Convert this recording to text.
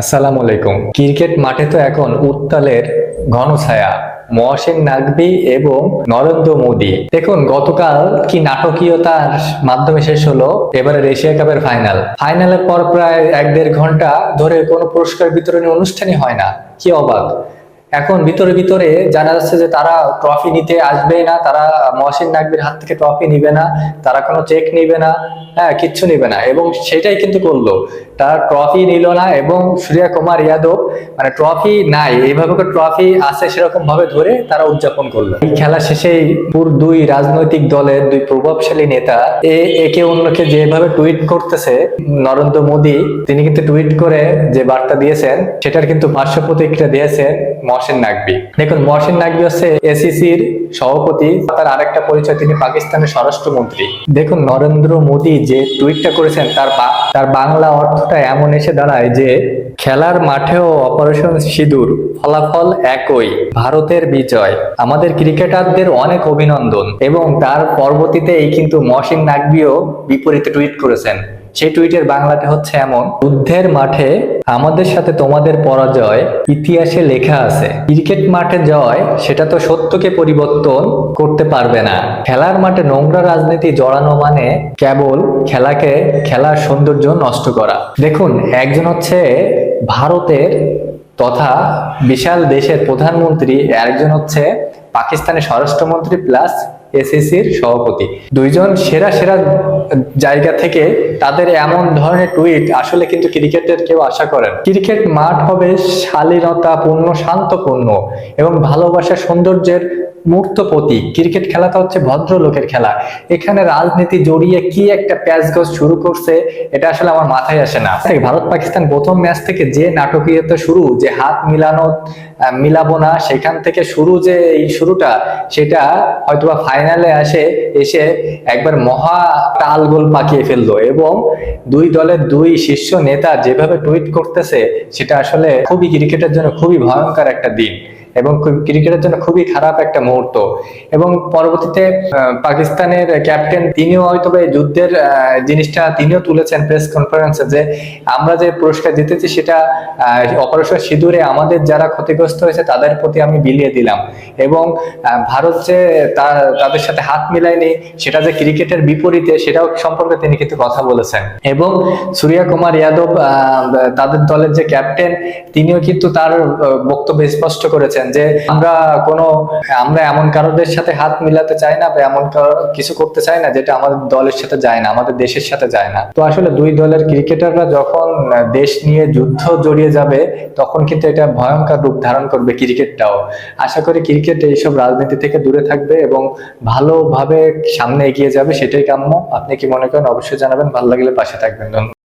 আসসালামু আলাইকুম। ক্রিকেট মাঠে তো এখন উত্তালের ঘন ছায়া। মহসিন নাকবি এবং নরেন্দ্র মোদী। দেখুন, গতকাল কি নাটকীয়তার মাধ্যমে শেষ হলো এবারে এশিয়া কাপের ফাইনাল। ফাইনালের পর প্রায় এক দেড় ঘণ্টা ধরে কোনো পুরস্কার বিতরণী অনুষ্ঠানই হয় না। কি অবাক। এখন ভিতরে ভিতরে জানা যাচ্ছে যে তারা ট্রফি নিতে আসবেই না, তারা মহসিন নাকবির হাত থেকে ট্রফি নিবে না, তারা কোনো চেক নিবে না হ্যাঁ কিচ্ছু নিবে না। এবং সেটাই কিন্তু করল। তারা ট্রফি নিল না এবং সূর্যা কুমার যাদব মানে ট্রফি নাই, এইভাবে ট্রফি আছে সেরকম ভাবে ধরে তারা উদযাপন করল। এই খেলা শেষে পুর দুই রাজনৈতিক দলের দুই প্রভাবশালী নেতা এ, একে অন্যকে যেভাবে টুইট করতেছে নরেন্দ্র মোদী, তিনি কিন্তু টুইট করে যে বার্তা দিয়েছেন, সেটার কিন্তু পার্শ্ব প্রতিক্রিয়া দিয়েছেন মহসেন নাকবি দেখুন, মহসেন নাকবি হচ্ছে এসিসির সভাপতি, তার আরেকটা পরিচয়, তিনি পাকিস্তানের স্বরাষ্ট্রমন্ত্রী। দেখুন, নরেন্দ্র মোদী যে টুইটটা করেছেন, তার তার বাংলা অর্থটা এমন এসে দাঁড়ায় যে খেলার মাঠেও অপারেশন সিঁদুর ফলাফল একই, ভারতের বিজয়। আমাদের ক্রিকেটারদের অনেক অভিনন্দন এবং তার পরবর্তীতে এই কিন্তু মহসিন নাকবিও বিপরীতে টুইট করেছেন। সেই টুইটের বাংলাতে হচ্ছে এমন, যুদ্ধের মাঠে আমাদের সাথে তোমাদের পরাজয় ইতিহাসে লেখা আছে। ক্রিকেট মাঠে জয়, সেটা তো সত্যকে পরিবর্তন করতে পারবে না। খেলার মাঠে নোংরা রাজনীতি জড়ানো মানে কেবল খেলাকে, খেলার সৌন্দর্য নষ্ট করা। দেখুন, একজন হচ্ছে ভারতের তথা বিশাল দেশের প্রধানমন্ত্রী, আরেকজন হচ্ছে পাকিস্তানের স্বরাষ্ট্রমন্ত্রী, প্লাস এসিসির সভাপতি। দুইজন সেরা সেরা জায়গা থেকে তাদের এমন ধরনের টুইট আসলে কিন্তু ক্রিকেটের কেউ আশা করেন ক্রিকেট মাঠ হবে শালীনতাপূর্ণ, শান্তপূর্ণ এবং ভালোবাসা সৌন্দর্যের মূর্ত প্রতীক ক্রিকেট খেলাটা হচ্ছে ভদ্রলোকের খেলা। এখানে রাজনীতি জড়িয়ে কি একটা প্যাচগজ শুরু করছে, এটা আসলে আমার মাথায় আসে না। ভারত পাকিস্তান প্রথম ম্যাচ থেকে যে নাটকীয়তা শুরু, যে হাত মিলানো মিলাবো না, সেখান থেকে শুরু যে এই শুরুটা, সেটা হয়তোবা ফাইনালে আসে, এসে একবার মহা টাল গোল পাকিয়ে ফেলল এবং দুই দলের দুই শীর্ষ নেতা যেভাবে টুইট করতেছে, সেটা আসলে খুবই ক্রিকেটের জন্য খুবই ভয়ঙ্কর একটা দিন। এবং ক্রিকেটের জন্য খুবই খারাপ একটা মুহূর্ত। এবং পরবর্তীতে পাকিস্তানের ক্যাপ্টেন তিনিও হয়তো এই যুদ্ধের জিনিসটা তিনিও তুলেছেন প্রেস কনফারেন্সে যে আমরা যে পুরস্কার জিতেছি সেটা অপারেশন সিঁদুরে আমাদের যারা ক্ষতিগ্রস্ত হয়েছে তাদের প্রতি আমি বিলিয়ে দিলাম। এবং ভারত যে তাদের সাথে হাত মিলায়নি, সেটা যে ক্রিকেটের বিপরীতে সেটাও সম্পর্কে তিনি কিন্তু কথা বলেছেন। এবং সূর্য কুমার যাদব তাদের দলের যে ক্যাপ্টেন, তিনিও কিন্তু তার বক্তব্য স্পষ্ট করেছেন যে আমরা কোনো, আমরা এমন কারোদের সাথে হাত মিলাতে চাই না বা এমন কিছু করতে চাই না যেটা আমাদের দলের সাথে যায় না, আমাদের দেশের সাথে যায় না। তো আসলে দুই দলের ক্রিকেটাররা যখন দেশ নিয়ে যুদ্ধ জড়িয়ে যাবে, তখন কিন্তু এটা ভয়ঙ্কর রূপ ধারণ করবে ক্রিকেটটাও। আশা করি ক্রিকেট এইসব রাজনীতি থেকে দূরে থাকবে এবং ভালোভাবে সামনে এগিয়ে যাবে, সেটাই কাম্য। আপনি কি মনে করেন? অবশ্যই জানাবেন। ভালো লাগলে পাশে থাকবেন। ধন্যবাদ।